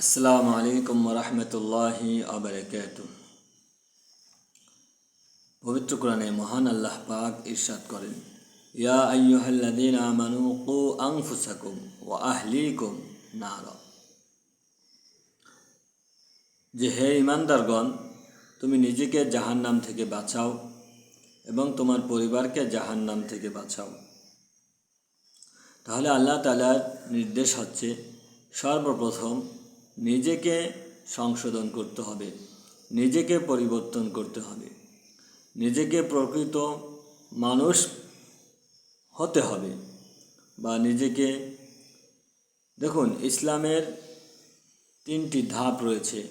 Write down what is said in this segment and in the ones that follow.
আসসালামু আলাইকুম রহমতুল্লাহি আবরকাত পবিত্র কোরআনে মহান আল্লাহ পাক ইরশাদ করেন, ইয়া আইয়ুহাল্লাযীন আমানু কু আনফুসাকুম ওয়া আহলিকুম নারা। যে হে ইমানদারগণ তুমি নিজেকে জাহান নাম থেকে বাঁচাও এবং তোমার পরিবারকে জাহান নাম থেকে বাঁচাও। তাহলে আল্লাহ তালার নির্দেশ হচ্ছে, সর্বপ্রথম নিজেকে সংশোধন করতে হবে, নিজেকে পরিবর্তন করতে হবে, নিজেকে প্রকৃত মানুষ হতে হবে বা নিজেকে, দেখুন ইসলামের তিনটি ধাপ রয়েছে।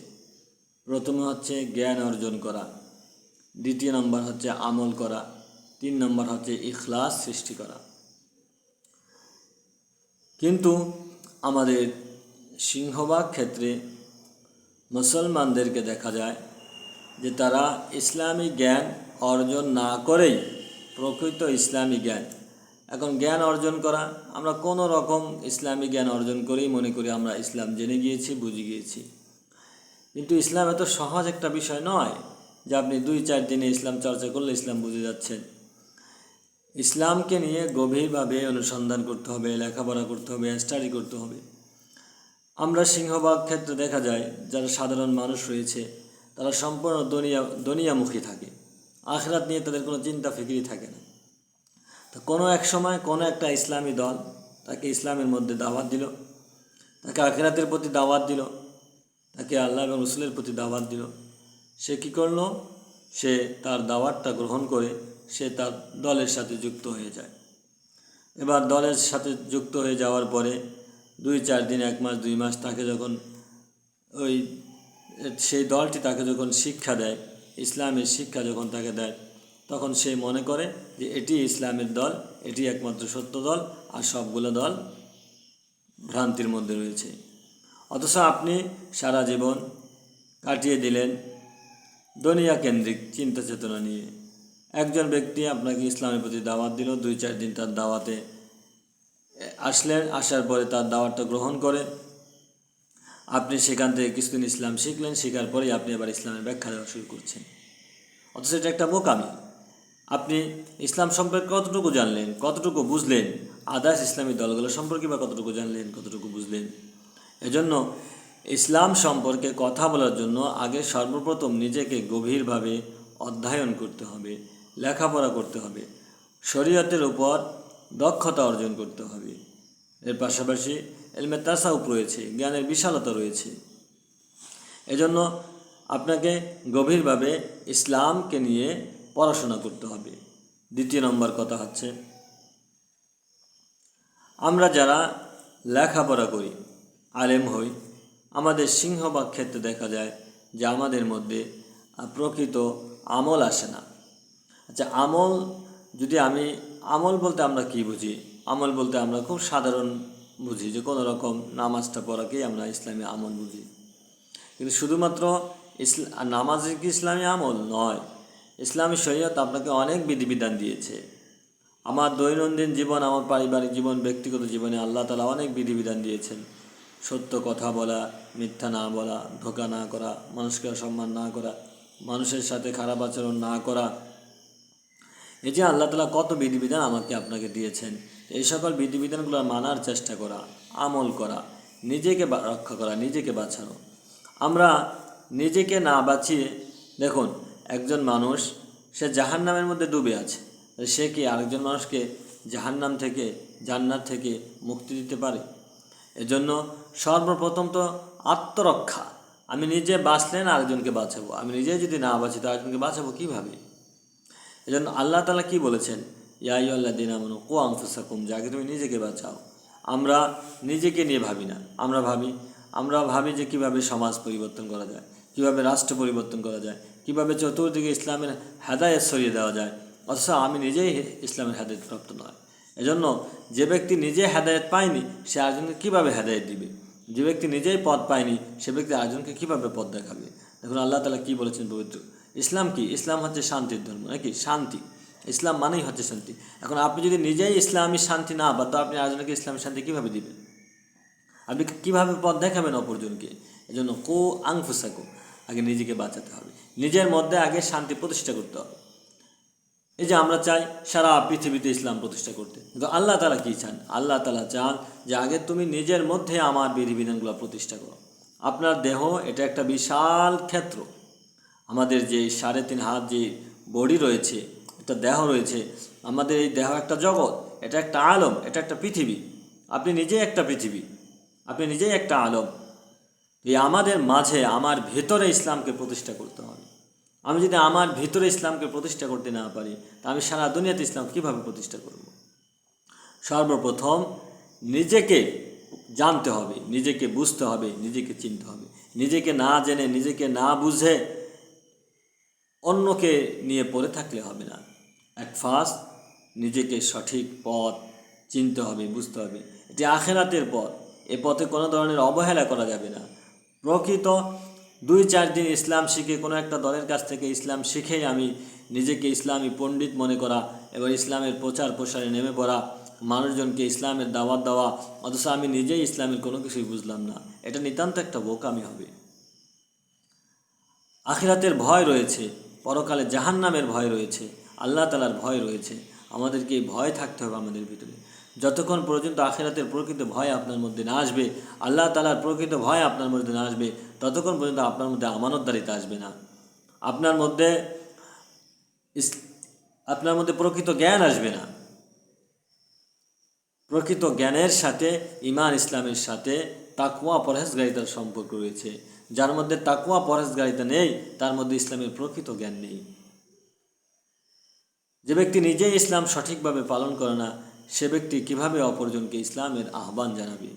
প্রথমে হচ্ছে জ্ঞান অর্জন করা, দ্বিতীয় নম্বর হচ্ছে আমল করা, তিন নম্বর হচ্ছে ইখলাস সৃষ্টি করা। কিন্তু আমাদের সিংহভাগ ক্ষেত্রে মুসলমানদেরকে দেখা যায় যে তারা ইসলামী জ্ঞান অর্জন না করেই প্রকৃত ইসলামী জ্ঞান। এখন জ্ঞান অর্জন করা, আমরা কোনো রকম ইসলামী জ্ঞান অর্জন করেই মনে করি আমরা ইসলাম জেনে গিয়েছি, বুঝে গিয়েছি। কিন্তু ইসলাম এত সহজ একটা বিষয় নয় যে আপনি দুই, চার দিনে ইসলাম চর্চা করলে ইসলাম বুঝে যাচ্ছেন। ইসলামকে নিয়ে গভীরভাবে অনুসন্ধান করতে হবে, লেখাপড়া করতে হবে স্টাডি করতে হবে। আমরা সিংহভাগ ক্ষেত্রে দেখা যায়, যারা সাধারণ মানুষ রয়েছে, তারা সম্পূর্ণ দনিয়া, দনিয়ামুখী থাকে। আখরাত নিয়ে তাদের কোনো চিন্তা ফিকিরি থাকে না। তো কোনো এক সময় কোনো একটা ইসলামী দল তাকে ইসলামের মধ্যে দাওয়াত দিল, তাকে আখেরাতের প্রতি দাওয়াত দিল, তাকে আল্লাহ এবং রসুলের প্রতি দাওয়াত দিল। সে কী করল? সে তার দাওয়াতটা গ্রহণ করে সে তার দলের সাথে যুক্ত হয়ে যায়। এবার দলের সাথে যুক্ত হয়ে যাওয়ার পরে দুই, চার দিন, এক মাস, দুই মাস তাকে যখন ওই সেই দলটি তাকে যখন শিক্ষা দেয়, ইসলামের শিক্ষা যখন তাকে দেয়, তখন সে মনে করে যে এটি ইসলামের দল, এটি একমাত্র সত্য দল আর সবগুলো দল ভ্রান্তির মধ্যে রয়েছে। অথচ আপনি সারা জীবন কাটিয়ে দিলেন দুনিয়া কেন্দ্রিক চিন্তা চেতনা নিয়ে। একজন ব্যক্তি আপনাকে ইসলামের প্রতি দাওয়াত দিল, দুই, চার দিন তার দাওয়াতে আসলেন আসার পরে তার দাওয়াতটা গ্রহণ করেন। আপনি সেখান থেকে কিছুদিন ইসলাম শিখলেন, শেখার পরেই আপনি আবার ইসলামের ব্যাখ্যা দেওয়া শুরু করছেন। অথচ এটা একটা বোকামি। আপনি ইসলাম সম্পর্কে কতটুকু জানলেন, কতটুকু বুঝলেন, আদার্স ইসলামী দলগুলো সম্পর্কে বা কতটুকু জানলেন, কতটুকু বুঝলেন? এজন্য ইসলাম সম্পর্কে কথা বলার জন্য আগে সর্বপ্রথম নিজেকে গভীরভাবে অধ্যয়ন করতে হবে, লেখাপড়া করতে হবে। শরীয়তের উপর দক্ষতা অর্জন করতে হবে। এর পাশাপাশি এলমে তাসাউপ রয়েছে, জ্ঞানের বিশালতা রয়েছে। এজন্য আপনাকে গভীরভাবে ইসলামকে নিয়ে পড়াশোনা করতে হবে। দ্বিতীয় নম্বর কথা হচ্ছে, আমরা যারা লেখাপড়া করি, আলেম হই, আমাদের সিংহভাগ ক্ষেত্রে দেখা যায় যে আমাদের মধ্যে প্রকৃত আমল আসে না। আচ্ছা আমল যদি আমি আমল বলতে আমরা কি বুঝি? আমল বলতে আমরা খুব সাধারণ বুঝি যে কোনো রকম নামাজটা পড়াকেই আমরা ইসলামী আমল বুঝি। কিন্তু শুধুমাত্র ইসলা নামাজ কি ইসলামী আমল? নয়। ইসলামী শরীয়ত আপনাকে অনেক বিধিবিধান দিয়েছে। আমার দৈনন্দিন জীবন, আমার পারিবারিক জীবন, ব্যক্তিগত জীবনে আল্লাহ তালা অনেক বিধিবিধান দিয়েছেন। সত্য কথা বলা, মিথ্যা না বলা, ধোকা না করা, মানুষকে সম্মান না করা, মানুষের সাথে খারাপ আচরণ না করা এই যে আল্লাহ তালা কত বিধিবিধান আমাকে আপনাকে দিয়েছেন, এই সকল বিধিবিধানগুলো মানার চেষ্টা করা, আমল করা, নিজেকে রক্ষা করা, নিজেকে বাঁচানো। আমরা নিজেকে না বাঁচিয়ে, দেখুন, একজন মানুষ, সে জাহান্নামের মধ্যে ডুবে আছে। সে কি আরেকজন মানুষকে জাহান্নাম থেকে, জান্নাত থেকে মুক্তি দিতে পারে? এজন্য সর্বপ্রথম তো আত্মরক্ষা। আমি নিজে বাঁচলে না আরেকজনকে বাঁচাবো। আমি নিজে যদি না বাঁচি, তো আরেকজনকে বাঁচাবো কীভাবে? এজন্য আল্লাহ তালা কি বলেছেন? ইয়াই আল্লাহ দিন আমন কো আংফুসাকুম যাকে তুমি নিজেকে বাঁচাও। আমরা নিজেকে নিয়ে ভাবি না। আমরা ভাবি আমরা ভাবি যে কীভাবে সমাজ পরিবর্তন করা যায়, কীভাবে রাষ্ট্র পরিবর্তন করা যায়, কীভাবে চতুর্দিকে ইসলামের হেদায়ত সরিয়ে দেওয়া যায়। অথচ আমি নিজেই ইসলামের হেদায়ত প্রাপ্ত নয়। এজন্য যে ব্যক্তি নিজে হেদায়ত পায়নি, সে আরেকজনকে কীভাবে হেদায়ত দিবে? যে ব্যক্তি নিজেই পদ পায়নি, সে ব্যক্তি আরেকজনকে কীভাবে পদ দেখাবে? দেখুন, আল্লাহ তালা কী বলেছেন পবিত্র ইসলাম কি? ইসলাম হচ্ছে শান্তির ধর্ম, নাকি? শান্তি। ইসলাম মানেই হচ্ছে শান্তি। এখন আপনি যদি নিজেই ইসলামী শান্তি না বা তো আপনি আরেকজনকে ইসলামী শান্তি কীভাবে দিবেন? আপনি কীভাবে পথ দেখাবেন অপরজনকে? এজন্য কো আংফুসাকো আগে নিজেকে বাঁচাতে হবে। নিজের মধ্যে আগে শান্তি প্রতিষ্ঠা করতে হবে। এই যে আমরা চাই সারা পৃথিবীতে ইসলাম প্রতিষ্ঠা করতে। কিন্তু আল্লাহ তালা কী চান? আল্লাহ তালা চান যে আগে তুমি নিজের মধ্যে আমার বিধিবিধানগুলো প্রতিষ্ঠা করো। আপনার দেহ, এটা একটা বিশাল ক্ষেত্র। আমাদের যে সাড়ে তিন হাত যে বডি রয়েছে, একটা দেহ রয়েছে, আমাদের এই দেহ একটা জগৎ, এটা একটা আলম, এটা একটা পৃথিবী। আপনি নিজেই একটা পৃথিবী, আপনি নিজেই একটা আলম। এই আমাদের মাঝে, আমার ভেতরে ইসলামকে প্রতিষ্ঠা করতে হবে। আমি যদি আমার ভেতরে ইসলামকে প্রতিষ্ঠা করতে না পারি, তা আমি সারা দুনিয়াতে ইসলাম কীভাবে প্রতিষ্ঠা করব? সর্বপ্রথম, নিজেকে জানতে হবে, নিজেকে বুঝতে হবে, নিজেকে চিনতে হবে। নিজেকে না জেনে, নিজেকে না বুঝে অন্যকে নিয়ে পড়ে থাকলে হবে না। এক ফার্স্ট নিজেকে সঠিক পথ চিনতে হবে, বুঝতে হবে। এটি আখেরাতের পথ। এ পথে কোনো ধরনের অবহেলা করা যাবে না। প্রকৃত দুই চার দিন ইসলাম শিখে কোনো একটা দলের কাছ থেকে ইসলাম শিখেই আমি নিজেকে ইসলামী পণ্ডিত মনে করা এবং ইসলামের প্রচার প্রসারে নেমে পড়া মানুষজনকে ইসলামের দাওয়াত দেওয়া, অথচ আমি নিজেই ইসলামের কোনো কিছুই বুঝলাম না। এটা নিতান্ত একটা বোকামি হবে। আখিরাতের ভয় রয়েছে। পরকালে জাহান্নামের ভয় রয়েছে, আল্লাহ তালার ভয় রয়েছে। আমাদেরকে ভয় থাকতে হবে আমাদের ভিতরে। যতক্ষণ পর্যন্ত আখিরাতের প্রকৃত ভয় আপনার মধ্যে না আসবে, আল্লাহ তালার প্রকৃত ভয় আপনার মধ্যে না আসবে, ততক্ষণ পর্যন্ত আপনার মধ্যে আমানতদারিতা আসবে না। আপনার মধ্যে আপনার মধ্যে প্রকৃত জ্ঞান আসবে না। প্রকৃত জ্ঞানের সাথে ইমান ইসলামের সাথে তাকুয়া পরহেজগারিতার সম্পর্ক রয়েছে। যার মধ্যে তাকুয়া পরহেজগারিতা নেই, তার মধ্যে ইসলামের প্রকৃত জ্ঞান নেই। যে ব্যক্তি নিজেই ইসলাম সঠিকভাবে পালন করে না, সে ব্যক্তি কীভাবে অপরজনকে ইসলামের আহ্বান জানাবে?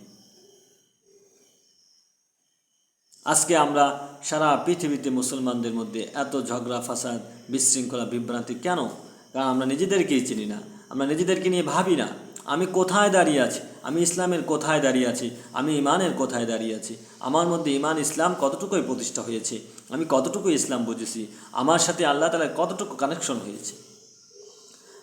আজকে আমরা সারা পৃথিবীতে মুসলমানদের মধ্যে এত ঝগড়া, ফাসাদ, বিশৃঙ্খলা, বিভ্রান্তি কেন? কারণ আমরা নিজেদেরকেই চিনি না, আমরা নিজেদেরকে নিয়ে ভাবি না, আমি কোথায় দাঁড়িয়ে আছি? আমি ইসলামের কোথায় দাঁড়িয়ে আছি? আমি ইমানের কোথায় দাঁড়িয়ে আছি? আমার মধ্যে ইমান ইসলাম কতটুকুই প্রতিষ্ঠা হয়েছে? আমি কতটুকু ইসলাম বুঝেছি? আমার সাথে আল্লাহ তালার কতটুকু কানেকশন হয়েছে?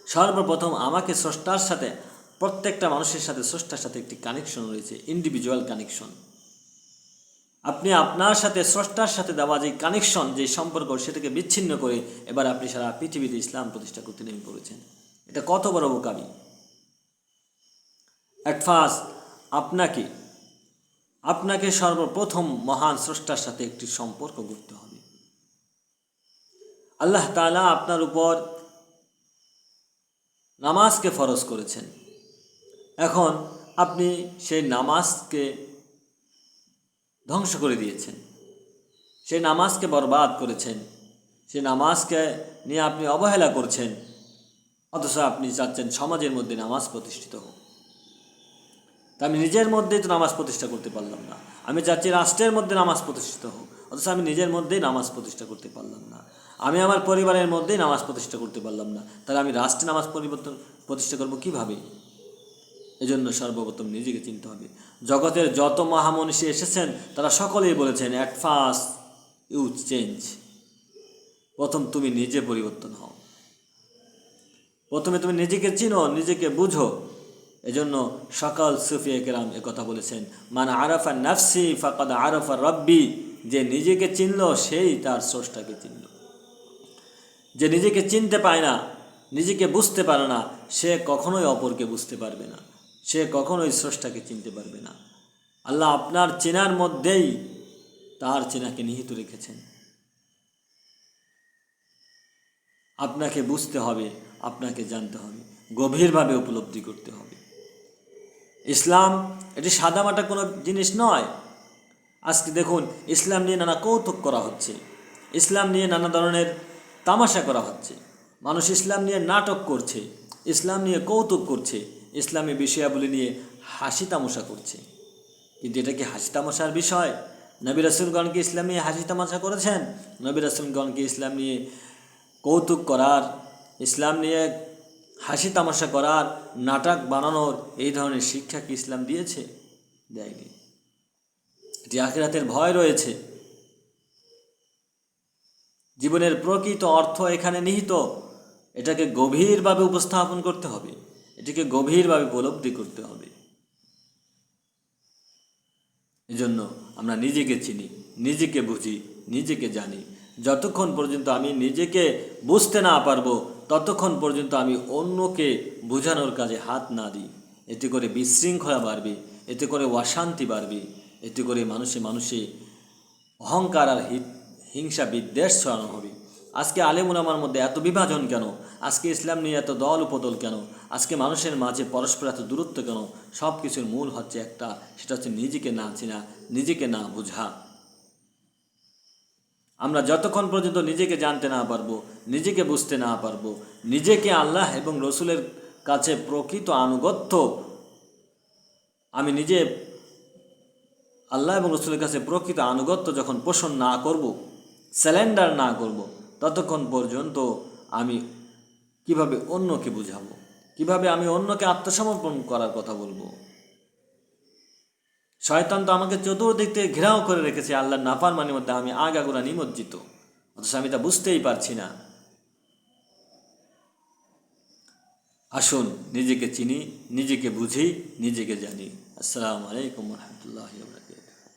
সর্বপ্রথম আমাকে স্রষ্টার সাথে, প্রত্যেকটা মানুষের সাথে স্রষ্টার সাথে একটি কানেকশন রয়েছে ইন্ডিভিজুয়াল কানেকশন আপনি আপনার সাথে, স্রষ্টার সাথে দেওয়া যে কানেকশন যে সম্পর্ক, সেটাকে বিচ্ছিন্ন করে এবার আপনি সারা পৃথিবীতে ইসলাম প্রতিষ্ঠা করতে নেমে পড়েছেন। এটা কত বড় বোকামি। অ্যাট ফার্স্ট আপনাকে আপনাকে সর্বপ্রথম মহান স্রষ্টার সাথে একটি সম্পর্ক করতে হবে। আল্লাহ তালা আপনার উপর নামাজকে ফরজ করেছেন। এখন আপনি সেই নামাজকে ধ্বংস করে দিয়েছেন। সেই নামাজকে বরবাদ করেছেন। সেই নামাজকে নিয়ে আপনি অবহেলা করছেন। অথচ আপনি চাচ্ছেন সমাজের মধ্যে নামাজ প্রতিষ্ঠিত হোক। তা আমি নিজের মধ্যেই তো নামাজ প্রতিষ্ঠা করতে পারলাম না। আমি চাচ্ছি রাষ্ট্রের মধ্যে নামাজ প্রতিষ্ঠিত হোক, অথচ আমি নিজের মধ্যেই নামাজ প্রতিষ্ঠা করতে পারলাম না। আমি আমার পরিবারের মধ্যেই নামাজ প্রতিষ্ঠা করতে পারলাম না। তাহলে আমি রাষ্ট্রে নামাজ পরিবর্তন, প্রতিষ্ঠা করব কীভাবে? এজন্য সর্বপ্রথম নিজেকে চিনতে হবে। জগতের যত মহামনীষী এসেছেন, তারা সকলেই বলেছেন অ্যাট ফার্স্ট ইউ চেঞ্জ প্রথম তুমি নিজে পরিবর্তন হও। প্রথমে তুমি নিজেকে চিনো, নিজেকে বুঝো। এজন্য সকল সুফিয়া কেরাম কথা বলেছেন মানে আরাফা নাফসি ফাকাদ আরাফা রব্বি যে নিজেকে চিনল, সেই তার স্রষ্টাকে চিনল। যে নিজেকে চিনতে পায় না, নিজেকে বুঝতে পারে না, সে কখনোই অপরকে বুঝতে পারবে না, সে কখনোই স্রষ্টাকে চিনতে পারবে না। আল্লাহ আপনার চেনার মধ্যেই তার চেনাকে নিহিত রেখেছেন। আপনাকে বুঝতে হবে, আপনাকে জানতে হবে, গভীরভাবে উপলব্ধি করতে হবে। ইসলাম, এটি সাদামাটা কোনো জিনিস নয়। আজকে দেখুন, ইসলাম নিয়ে নানা কৌতুক করা হচ্ছে। ইসলাম নিয়ে নানা ধরনের তামাশা করা হচ্ছে। মানুষ ইসলাম নিয়ে নাটক করছে, ইসলাম নিয়ে কৌতুক করছে, ইসলামী বিষয়াবলী নিয়ে হাসি তামাশা করছে। কিন্তু এটা কি হাসি তামাশার বিষয়? নবী রাসুলগণকে ইসলাম নিয়ে হাসি তামাশা করেছেন? নবী রাসুলগণকে ইসলাম নিয়ে কৌতুক করার, ইসলাম নিয়ে হাসি তামাশা করার নাটক বানানোর এই ধরনের শিক্ষা কি ইসলাম দিয়েছে? দেয়নি। এটি আখিরাতের ভয় রয়েছে, জীবনের প্রকৃত অর্থ এখানে নিহিত, এটাকে গভীরভাবে উপস্থাপন করতে হবে, এটিকে গভীরভাবে উপলব্ধি করতে হবে। এজন্য আমরা নিজেকে চিনি, নিজেকে বুঝি, নিজেকে জানি। যতক্ষণ পর্যন্ত আমি নিজেকে বুঝতে না পারব ততক্ষণ পর্যন্ত আমি অন্যকে বোঝানোর কাজে হাত না দিই। এতে করে বিশৃঙ্খলা বাড়বে, এতে করে অশান্তি বাড়বে, এতে করে মানুষে মানুষে অহংকার আর হিংসা বিদ্বেষ ছড়ানো হবে। আজকে আলেমুলামার মধ্যে এত বিভাজন কেন? আজকে ইসলাম নিয়ে এত দল উপদল কেন? আজকে মানুষের মাঝে পরস্পর এত দূরত্ব কেন? সব কিছুর মূল হচ্ছে একটা, সেটা হচ্ছে নিজেকে না চেনা, নিজেকে না বোঝা। আমরা যতক্ষণ পর্যন্ত নিজেকে জানতে না পারব, নিজেকে বুঝতে না পারব, নিজেকে আল্লাহ এবং রসুলের কাছে প্রকৃত আনুগত্য, আমি নিজে আল্লাহ এবং রসুলের কাছে প্রকৃত আনুগত্য যখন পোষণ না করব, স্যালেন্ডার না করব, ততক্ষণ পর্যন্ত আমি কীভাবে অন্যকে বুঝাবো? কীভাবে আমি অন্যকে আত্মসমর্পণ করার কথা বলব? শয়তান তো আমাকে চতুর্দিক থেকে ঘেরাও করে রেখেছে, আল্লাহর নাফারমানির মধ্যে আমি আগাগোড়া নিমজ্জিত। অথচ আমি তা বুঝতেই পারছি না। আসুন, নিজেকে চিনি, নিজেকে বুঝি, নিজেকে জানি। আসসালামু আলাইকুম রহমতুল্লাহ